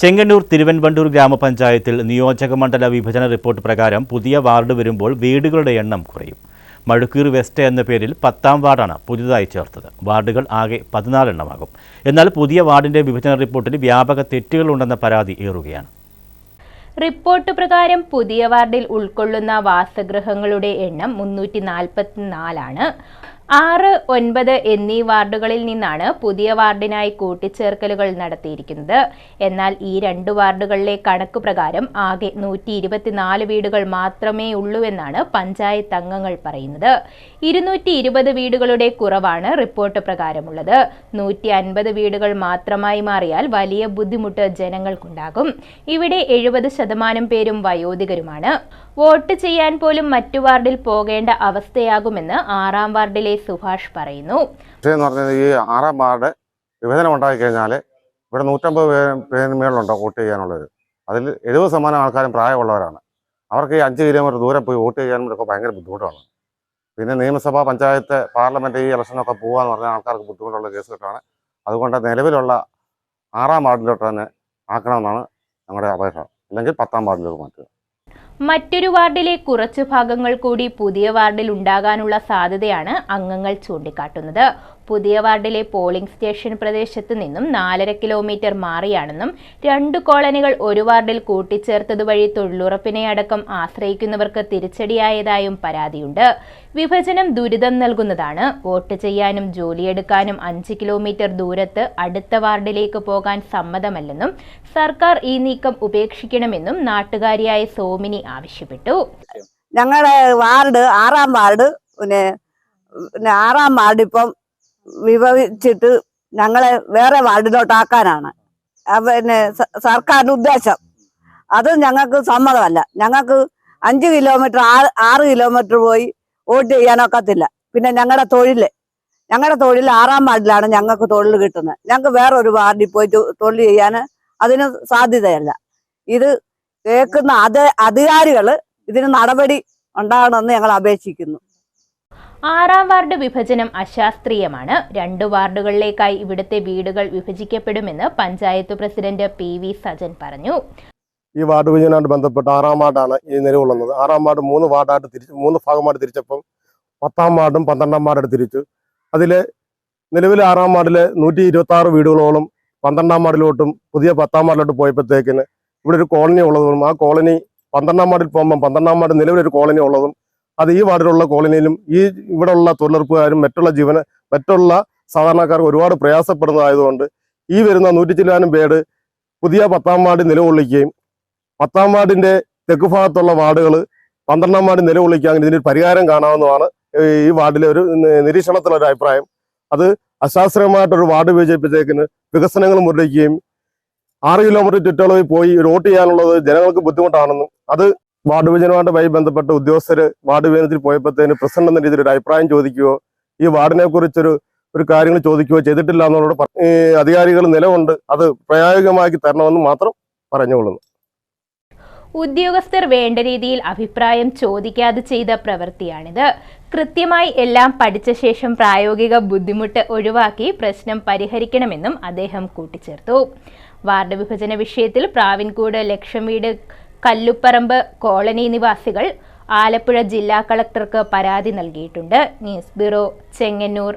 ചെങ്ങന്നൂർ തിരുവൻവണ്ടൂർ ഗ്രാമപഞ്ചായത്തിൽ നിയോജക മണ്ഡല വിഭജന റിപ്പോർട്ട് പ്രകാരം പുതിയ വാർഡ് വരുമ്പോൾ വീടുകളുടെ എണ്ണം കുറയും. മഴുക്കീർ വെസ്റ്റ് എന്ന പേരിൽ പത്താം വാർഡാണ് പുതിയതായി ചേർത്തത്. വാർഡുകൾ ആകെ പതിനാലെണ്ണമാകും. എന്നാൽ പുതിയ വാർഡിന്റെ വിഭജന റിപ്പോർട്ടിൽ വ്യാപക തെറ്റുകളുണ്ടെന്ന പരാതി ഏറുകയാണ്. റിപ്പോർട്ട് പ്രകാരം പുതിയ വാർഡിൽ ഉൾക്കൊള്ളുന്ന വാസഗൃഹങ്ങളുടെ എണ്ണം മുന്നൂറ്റി നാൽപ്പത്തിനാലാണ് ആറ് ഒൻപത് എന്നീ വാർഡുകളിൽ നിന്നാണ് പുതിയ വാർഡിനായി കൂട്ടിച്ചേർക്കലുകൾ നടത്തിയിരിക്കുന്നത്. എന്നാൽ ഈ രണ്ട് വാർഡുകളിലെ കണക്ക് പ്രകാരം ആകെ നൂറ്റി ഇരുപത്തിനാല് വീടുകൾ മാത്രമേ ഉള്ളൂവെന്നാണ് പഞ്ചായത്ത് അംഗങ്ങൾ പറയുന്നത്. ഇരുന്നൂറ്റി ഇരുപത് വീടുകളുടെ കുറവാണ് റിപ്പോർട്ട് പ്രകാരമുള്ളത്. നൂറ്റി അൻപത് വീടുകൾ മാത്രമായി മാറിയാൽ വലിയ ബുദ്ധിമുട്ട് ജനങ്ങൾക്കുണ്ടാകും. ഇവിടെ എഴുപത് ശതമാനം പേരും വയോധികരുമാണ്. വോട്ട് ചെയ്യാൻ പോലും മറ്റു വാർഡിൽ പോകേണ്ട അവസ്ഥയാകുമെന്ന് ആറാം വാർഡിലെ സുഭാഷ് പറയുന്നു. വിഷയം എന്ന് പറഞ്ഞാൽ ഈ ആറാം വാർഡ് വിഭജനം ഉണ്ടായി കഴിഞ്ഞാൽ ഇവിടെ നൂറ്റമ്പത് പേര് പേരിന് മേളിലുണ്ട് വോട്ട് ചെയ്യാനുള്ളത് അതിൽ എഴുപത് ശതമാനം ആൾക്കാരും പ്രായമുള്ളവരാണ്. അവർക്ക് ഈ അഞ്ച് കിലോമീറ്റർ ദൂരം പോയി വോട്ട് ചെയ്യാനും ഒക്കെ ഭയങ്കര ബുദ്ധിമുട്ടാണ്. പിന്നെ നിയമസഭാ പഞ്ചായത്ത് പാർലമെന്റ് ഈ ഇലക്ഷനൊക്കെ പോകാന്ന് പറഞ്ഞാൽ ആൾക്കാർക്ക് ബുദ്ധിമുട്ടുള്ള കേസുകളാണ് അതുകൊണ്ട് നിലവിലുള്ള ആറാം വാർഡിലോട്ട് തന്നെ ആക്കണമെന്നാണ് ഞങ്ങളുടെ അപേക്ഷ. അല്ലെങ്കിൽ പത്താം വാർഡിലേക്ക് മാറ്റുക. മറ്റൊരു വാർഡിലെ കുറച്ചു ഭാഗങ്ങൾ കൂടി പുതിയ വാർഡിൽ ഉണ്ടാകാനുള്ള സാധ്യതയാണ് അംഗങ്ങൾ ചൂണ്ടിക്കാട്ടുന്നത്. പുതിയ വാർഡിലെ പോളിംഗ് സ്റ്റേഷൻ പ്രദേശത്ത് നിന്നും നാലര കിലോമീറ്റർ മാറിയാണെന്നും രണ്ടു കോളനികൾ ഒരു വാർഡിൽ കൂട്ടിച്ചേർത്തതുവഴി തൊഴിലുറപ്പിനെ അടക്കം ആശ്രയിക്കുന്നവർക്ക് തിരിച്ചടിയായതായും പരാതിയുണ്ട്. വിഭജനം ദുരിതം നൽകുന്നതാണ്. വോട്ട് ചെയ്യാനും ജോലിയെടുക്കാനും അഞ്ച് കിലോമീറ്റർ ദൂരത്ത് അടുത്ത വാർഡിലേക്ക് പോകാൻ സമ്മതമല്ലെന്നും സർക്കാർ ഈ നീക്കം ഉപേക്ഷിക്കണമെന്നും നാട്ടുകാരിയായ സോമിനി ആവശ്യപ്പെട്ടു. ഞങ്ങളുടെ വാർഡ് ആറാം വാർഡ് പിന്നെ ആറാം വാർഡ് ഇപ്പം വിഭജിച്ചിട്ട് ഞങ്ങളെ വേറെ വാർഡിലോട്ടാക്കാനാണ്. പിന്നെ സ- സർക്കാരിന്റെ ഉദ്ദേശം. അത് ഞങ്ങൾക്ക് സമ്മതമല്ല. ഞങ്ങൾക്ക് അഞ്ച് കിലോമീറ്റർ ആറ് ആറ് കിലോമീറ്റർ പോയി വോട്ട് ചെയ്യാനൊക്കത്തില്ല പിന്നെ ഞങ്ങളുടെ തൊഴിൽ ഞങ്ങളുടെ തൊഴിൽ ആറാം വാർഡിലാണ് ഞങ്ങൾക്ക് തൊഴിൽ കിട്ടുന്നത്. ഞങ്ങൾക്ക് വേറെ ഒരു വാർഡിൽ പോയി തൊഴിൽ ചെയ്യാൻ അതിന് സാധ്യതയല്ല. ഇത് കേൾക്കുന്ന അത് അധികാരികൾ ഇതിന് നടപടി ഉണ്ടാകണമെന്ന് ഞങ്ങൾ അപേക്ഷിക്കുന്നു. ആറാം വാർഡ് വിഭജനം അശാസ്ത്രീയമാണ്. രണ്ട് വാർഡുകളിലേക്കായി ഇവിടുത്തെ വീടുകൾ വിഭജിക്കപ്പെടുമെന്ന് panchayat president P V Sajan പറഞ്ഞു. ഈ വാർഡ് വിഭജനമായിട്ട് ബന്ധപ്പെട്ട് ആറാം വാർഡാണ് ഈ നിലകൊള്ളുന്നത് ആറാം വാർഡ് മൂന്ന് വാർഡായിട്ട് തിരിച്ചു മൂന്ന് ഭാഗമായിട്ട് തിരിച്ചപ്പം പത്താം വാർഡും പന്ത്രണ്ടാം വാർഡായിട്ട് തിരിച്ചു. അതിൽ നിലവിൽ ആറാം വാർഡിലെ നൂറ്റി ഇരുപത്തി ആറ് വീടുകളോളം പന്ത്രണ്ടാം വാർഡിലോട്ടും പുതിയ പത്താം വാർഡിലോട്ട് പോയപ്പോഴത്തേക്കിന് ഇവിടെ ഒരു കോളനി ഉള്ളതും ആ കോളനി പന്ത്രണ്ടാം വാർഡിൽ പോകുമ്പം പന്ത്രണ്ടാം വാർഡ് നിലവിലൊരു കോളനി ഉള്ളതും അത് ഈ വാർഡിലുള്ള കോളനിയിലും ഈ ഇവിടെയുള്ള തൊഴിലുറപ്പുകാരും മറ്റുള്ള ജീവന മറ്റുള്ള സാധാരണക്കാർക്ക് ഒരുപാട് പ്രയാസപ്പെടുന്നതായതുകൊണ്ട് ഈ വരുന്ന നൂറ്റി ചില്ലാനും പേര് പുതിയ പത്താം വാർഡ് നിലകൊള്ളിക്കുകയും പത്താം വാർഡിന്റെ തെക്ക് ഭാഗത്തുള്ള വാർഡുകൾ പന്ത്രണ്ടാം വാർഡ് നിലകൊള്ളിക്കാൻ ഇതിനൊരു പരിഹാരം കാണാവുന്നതാണ്. ഈ വാർഡിലെ ഒരു നിരീക്ഷണത്തിലൊരു അഭിപ്രായം. അത് അശാസ്ത്രീയമായിട്ടൊരു വാർഡ് വിജയിപ്പിച്ചേക്കിന് വികസനങ്ങൾ മുരടിക്കുകയും ആറ് കിലോമീറ്റർ ചുറ്റളവിൽ പോയി റോട്ട് ചെയ്യാനുള്ളത് ജനങ്ങൾക്ക് ബുദ്ധിമുട്ടാണെന്നും അത് വാർഡ് വിഭജനവുമായി ബന്ധപ്പെട്ട ഉദ്യോഗസ്ഥര് വാർഡ് വിഭജനത്തിൽ പോയപ്പോഴത്തേന് പ്രസിഡന്റ് എന്ന രീതിയിൽ ഒരു അഭിപ്രായം ചോദിക്കുകയോ ഈ വാർഡിനെ കുറിച്ചൊരു ഒരു കാര്യങ്ങൾ ചോദിക്കുകയോ ചെയ്തിട്ടില്ല എന്നുള്ളത് അധികാരികൾ നിലവുണ്ട് അത് പ്രായോഗികമാക്കി തരണമെന്ന് മാത്രം പറഞ്ഞുകൊള്ളുന്നു. ഉദ്യോഗസ്ഥർ വേണ്ട രീതിയിൽ അഭിപ്രായം ചോദിക്കാതെ ചെയ്ത പ്രവൃത്തിയാണിത്. കൃത്യമായി എല്ലാം പഠിച്ച ശേഷം പ്രായോഗിക ബുദ്ധിമുട്ട് ഒഴിവാക്കി പ്രശ്നം പരിഹരിക്കണമെന്നും അദ്ദേഹം കൂട്ടിച്ചേർത്തു. വാർഡ് വിഭജന വിഷയത്തിൽ പ്രാവിൻകൂട് ലക്ഷം വീട് കല്ലുപ്പറമ്പ് കോളനി നിവാസികൾ ആലപ്പുഴ ജില്ലാ കളക്ടർക്ക് പരാതി നൽകിയിട്ടുണ്ട്. News bureau Chengannur.